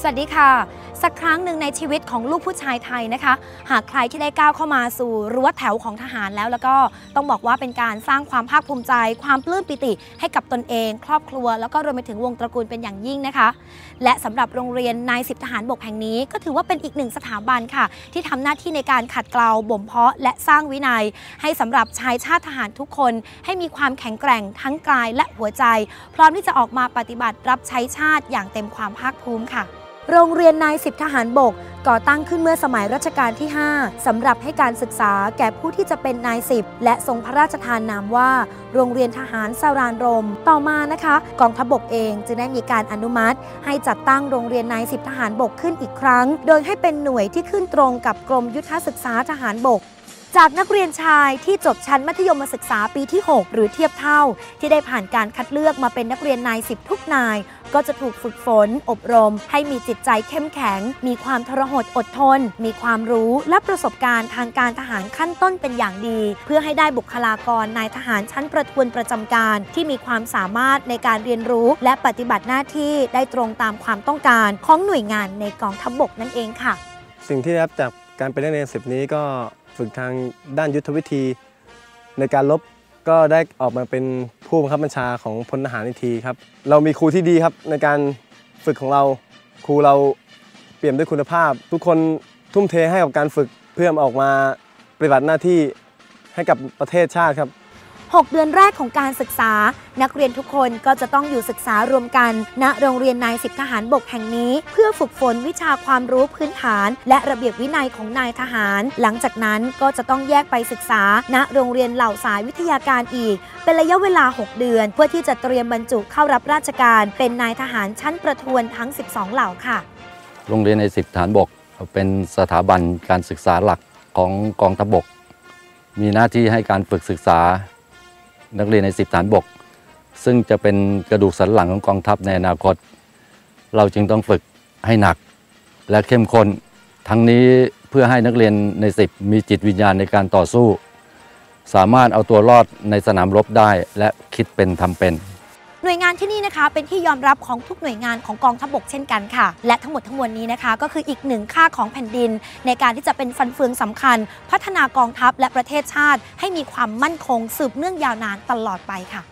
สวัสดีค่ะ สักครั้งหนึ่งในชีวิตของลูกผู้ชายไทยนะคะ หากใครที่ได้ก้าวเข้ามาสู่รั้วแถวของทหารแล้วแล้วก็ต้องบอกว่าเป็นการสร้างความภาคภูมิใจ ความปลื้มปิติ ให้กับตนเอง ครอบครัว แล้วก็รวมไปถึงวงตระกูลเป็นอย่างยิ่งนะคะ และสำหรับโรงเรียนนายสิบทหารบกแห่งนี้ ก็ถือว่าเป็นอีกหนึ่งสถาบันค่ะ ที่ทำหน้าที่ในการขัดเกลาบ่มเพาะ และสร้างวินัย ให้สำหรับชายชาติทหารทุกคน ให้มีความแข็งแกร่งทั้งกายและหัวใจ พร้อมที่จะออกมาปฏิบัติรับใช้ชาติอย่างเต็มความภาคภูมิค่ะ โรงเรียนนายสิบทหารบก ก่อตั้งขึ้นเมื่อสมัยรัชกาลที่ 5สำหรับให้การศึกษาแก่ผู้ที่จะเป็นนายสิบและทรงพระราชทานนามว่า โรงเรียนทหารสารานรม ต่อมานะคะ กองทัพบกเองจึงได้มีการอนุมัติ ให้จัดตั้งโรงเรียนนายสิบทหารบกขึ้นอีกครั้ง โดยให้เป็นหน่วยที่ขึ้นตรงกับกรมยุทธศึกษาทหารบก จากนักเรียนชายที่จบชั้นมัธยมศึกษาปีที่ 6 หรือเทียบเท่า ที่ได้ผ่านการคัดเลือกมาเป็นนักเรียนนายสิบทุกนาย ก็จะถูกฝึกฝน อบรม ให้มีจิตใจเข้มแข็ง มีความทรหดอดทน มีความรู้และประสบการณ์ทางการทหารขั้นต้นเป็นอย่างดี เพื่อให้ได้บุคลากรนายทหารชั้นประทวนประจำการ ที่มีความสามารถในการเรียนรู้และปฏิบัติหน้าที่ได้ตรงตามความต้องการของหน่วยงานในกองทัพบกนั่นเองค่ะ สิ่งที่ได้รับจาก การเป็นนักเรียนสิบนี้ก็ฝึกทางด้านยุทธวิธี ในการลบก็ได้ออกมาเป็นผู้บังคับบัญชาของพลทหารอีกทีครับ เรามีครูที่ดีครับในการฝึกของเราครูเราเปี่ยมด้วยคุณภาพ ทุกคนทุ่มเทให้กับการฝึกเพื่อออกมาปฏิบัติหน้าที่ให้กับประเทศชาติครับ 6 เดือนแรกของการศึกษา นักเรียนทุกคนก็จะต้องอยู่ศึกษารวมกัน ณโรงเรียนนายสิบทหารบกแห่งนี้ เพื่อฝึกฝนวิชาความรู้พื้นฐาน และระเบียบวินัยของนายทหาร หลังจากนั้นก็จะต้องแยกไปศึกษา ณโรงเรียนเหล่าสายวิทยาการอีก เป็นระยะเวลา 6 เดือน เพื่อที่จะเตรียมบรรจุเข้ารับราชการ เป็นนายทหารชั้นประทวนทั้ง 12 เหล่าค่ะ โรงเรียนในสิบฐานบกเป็นสถาบันการศึกษาหลักของกองทัพบก มีหน้าที่ให้การฝึกศึกษา นักเรียนในสิบฐานบก ซึ่งจะเป็นกระดูกสันหลังของกองทัพในอนาคต เราจึงต้องฝึกให้หนัก และเข้มข้นทั้งนี้เพื่อให้นักเรียนในสิบมีจิตวิญญาณในการต่อสู้ สามารถเอาตัวรอดในสนามรบได้และคิดเป็นทำเป็น หน่วยงานที่นี่นะคะ เป็นที่ยอมรับของทุกหน่วยงานของกองทัพบกเช่นกันค่ะ และทั้งหมดทั้งมวลนี้นะคะ ก็คืออีกหนึ่งค่าของแผ่นดิน ในการที่จะเป็นฟันเฟืองสำคัญ พัฒนากองทัพและประเทศชาติ ให้มีความมั่นคงสืบเนื่องยาวนานตลอดไปค่ะ